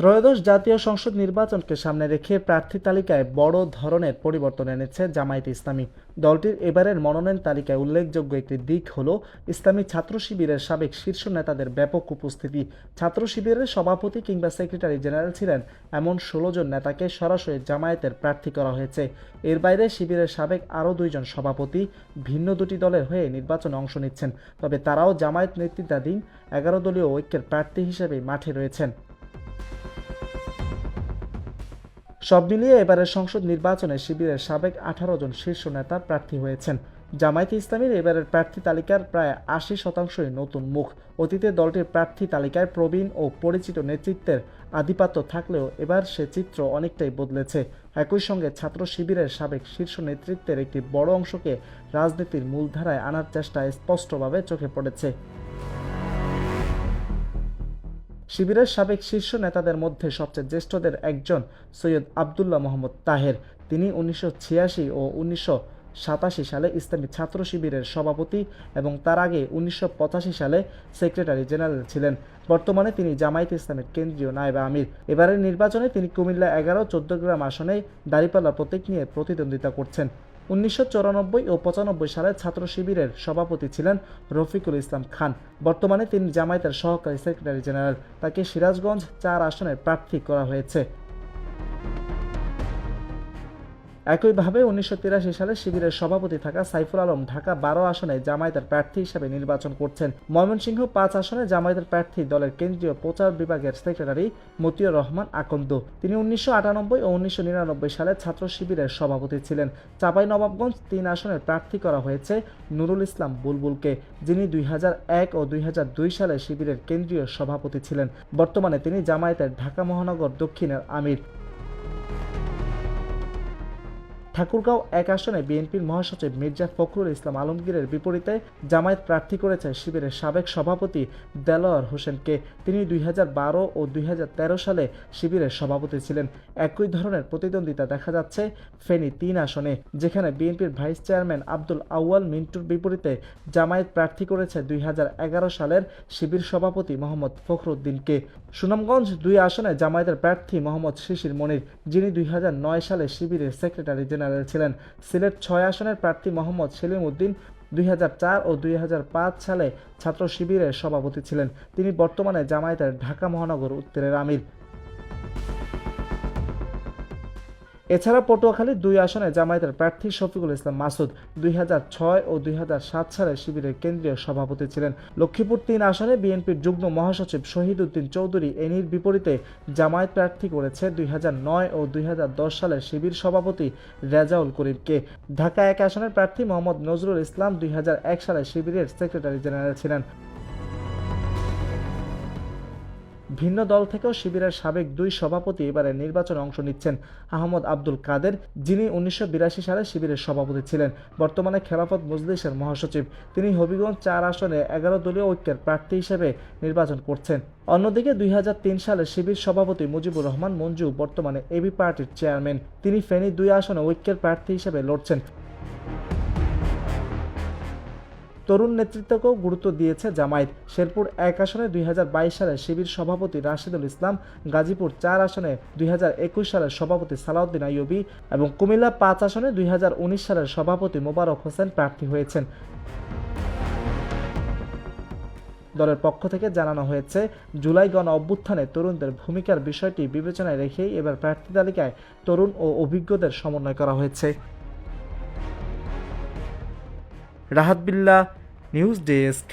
ত্রয়োদশ জাতীয় সংসদ নির্বাচনকে সামনে রেখে প্রার্থী তালিকায় বড় ধরনের পরিবর্তন এনেছে জামায়াত ইসলামী। দলটির এবারের মনোনয়ন তালিকায় উল্লেখযোগ্য একটি দিক হল, ইসলামী ছাত্র শিবিরের সাবেক শীর্ষ নেতাদের ব্যাপক উপস্থিতি। ছাত্র শিবিরের সভাপতি কিংবা সেক্রেটারি জেনারেল ছিলেন এমন ষোলো জন নেতাকে সরাসরি জামায়াতের প্রার্থী করা হয়েছে। এর বাইরে শিবিরের সাবেক আরও দুইজন সভাপতি ভিন্ন দুটি দলের হয়ে নির্বাচনে অংশ নিচ্ছেন। তবে তারাও জামায়াত নেতৃত্বাধীন এগারো দলীয় ঐক্যের প্রার্থী হিসেবে মাঠে রয়েছেন। সব মিলিয়ে এবারের সংসদ নির্বাচনে শিবিরের সাবেক আঠারো জন শীর্ষ নেতা প্রার্থী হয়েছেন। জামায়াতে ইসলামীর এবারের প্রার্থী তালিকার প্রায় আশি শতাংশই নতুন মুখ। অতীতে দলটির প্রার্থী তালিকায় প্রবীণ ও পরিচিত নেতৃত্বের আধিপত্য থাকলেও এবার সে চিত্র অনেকটাই বদলেছে। একই সঙ্গে ছাত্র শিবিরের সাবেক শীর্ষ নেতৃত্বের একটি বড় অংশকে রাজনীতির মূলধারায় আনার চেষ্টা স্পষ্টভাবে চোখে পড়েছে। শিবিরের সাবেক শীর্ষ নেতাদের মধ্যে সবচেয়ে জ্যেষ্ঠদের একজন সৈয়দ আবদুল্লাহ মোহাম্মদ তাহের। তিনি উনিশশো ছিয়াশি ও উনিশশো সাতাশি সালে ইসলামী ছাত্র শিবিরের সভাপতি এবং তার আগে উনিশশো পঁচাশি সালে সেক্রেটারি জেনারেল ছিলেন। বর্তমানে তিনি জামায়াত ইসলামের কেন্দ্রীয় নায়েবে আমির। এবারের নির্বাচনে তিনি কুমিল্লা এগারো চোদ্দগ্রাম আসনে দাঁড়িপাল্লা প্রতীক নিয়ে প্রতিদ্বন্দ্বিতা করছেন। উনিশশো ও পঁচানব্বই সালে ছাত্র শিবিরের সভাপতি ছিলেন রফিকুল ইসলাম খান। বর্তমানে তিনি জামায়াতের সহকারী সেক্রেটারি জেনারেল। তাকে সিরাজগঞ্জ চার আসনে প্রার্থী করা হয়েছে। একইভাবে উনিশশো তিরাশি সালে শিবিরের সভাপতি থাকা সাইফুল আলম ঢাকা বারো আসনে জামায়াতের প্রার্থী হিসেবে নির্বাচন করছেন। ময়মনসিংহ পাঁচ আসনে জামায়াতের প্রার্থী দলের কেন্দ্রীয় প্রচার বিভাগের সেক্রেটারি মতিউর রহমান আকন্দ। তিনি উনিশশো আটানব্বই ও উনিশশো নিরানব্বই সালে ছাত্র শিবিরের সভাপতি ছিলেন। চাপাই নবাবগঞ্জ তিন আসনের প্রার্থী করা হয়েছে নুরুল ইসলাম বুলবুলকে, যিনি দুই ও দুই হাজার দুই সালে শিবিরের কেন্দ্রীয় সভাপতি ছিলেন। বর্তমানে তিনি জামায়াতের ঢাকা মহানগর দক্ষিণের আমির। ঠাকুরগাঁও এক আসনে বিএনপির মহাসচিব মির্জা ফখরুল ইসলাম আলমগীরের বিপরীতে জামায়াত প্রার্থী করেছে শিবিরের সাবেক সভাপতি দেলোয়ার হোসেনকে। তিনি দুই হাজার বারো ও দুই হাজার তেরো সালে শিবিরের সভাপতি ছিলেন। একই ধরনের প্রতিদ্বন্দ্বিতা দেখা যাচ্ছে ফেনী তিন আসনে, যেখানে বিএনপির ভাইস চেয়ারম্যান আব্দুল আউয়াল মিন্টুর বিপরীতে জামায়াত প্রার্থী করেছে দুই হাজার এগারো সালের শিবির সভাপতি মোহাম্মদ ফখরুদ্দিনকে। সুনামগঞ্জ দুই আসনে জামায়াতের প্রার্থী মোহাম্মদ শিশির মনির, যিনি দুই হাজার নয় সালে শিবিরের সেক্রেটারি জেনারেল ছিলেন সিলেট ছয় আসনের প্রার্থী মোহাম্মদ সেলিম উদ্দিন দুই হাজার চার ও দুই হাজার পাঁচ সালে ছাত্র শিবিরের সভাপতি ছিলেন। তিনি বর্তমানে জামায়াতের ঢাকা মহানগর উত্তরের আমির। এছাড়া পটুয়াখালীর দুই আসনে জামায়াতের প্রার্থী শফিকুল ইসলাম মাসুদ দুই হাজার ছয় ও দুই হাজার সাত সালে শিবিরের কেন্দ্রীয় সভাপতি ছিলেন। লক্ষ্মীপুর তিন আসনে বিএনপির যুগ্ম মহাসচিব শহীদ উদ্দিন চৌধুরী এনির বিপরীতে জামায়াত প্রার্থী করেছে দুই হাজার নয় ও দুই হাজার দশ সালের শিবির সভাপতি রেজাউল করিমকে। ঢাকা এক আসনের প্রার্থী মোহাম্মদ নজরুল ইসলাম দুই হাজার এক সালে শিবিরের সেক্রেটারি জেনারেল ছিলেন। ভিন্ন দল থেকেও শিবিরের সাবেক দুই সভাপতি এবারে নির্বাচনে অংশ নিচ্ছেন। আহমদ আব্দুল কাদের, যিনি উনিশশো বিরাশি সালে শিবিরের সভাপতি ছিলেন। বর্তমানে খেলাফত মজলিসের মহাসচিব। তিনি হবিগঞ্জ চার আসনে এগারো দলীয় ঐক্যের প্রার্থী হিসেবে নির্বাচন করছেন। অন্যদিকে দুই হাজার তিন সালে শিবির সভাপতি মুজিবুর রহমান মঞ্জু বর্তমানে এবি পার্টির চেয়ারম্যান। তিনি ফেনী দুই আসনে ঐক্যের প্রার্থী হিসেবে লড়ছেন। তরুণ নেতৃত্বকেও গুরুত্ব দিয়েছে জামায়াত। শেরপুর এক আসনে দুই হাজার বাইশ সালে শিবির সভাপতি রাশিদুল ইসলাম, গাজীপুর চার আসনে দুই হাজার একুশ সালের সভাপতি সালাউদ্দিন আইয়ুবী এবং কুমিল্লা পাঁচ আসনে দুই হাজার উনিশ সালের সভাপতি মোবারক হোসেন প্রার্থী হয়েছেন। দলের পক্ষ থেকে জানানো হয়েছে, জুলাই গণ অভ্যুত্থানে তরুণদের ভূমিকার বিষয়টি বিবেচনায় রেখেই এবার প্রার্থী তালিকায় তরুণ ও অভিজ্ঞদের সমন্বয় করা হয়েছে। রাহাত বিল্লা নিউজ ডেস্ক।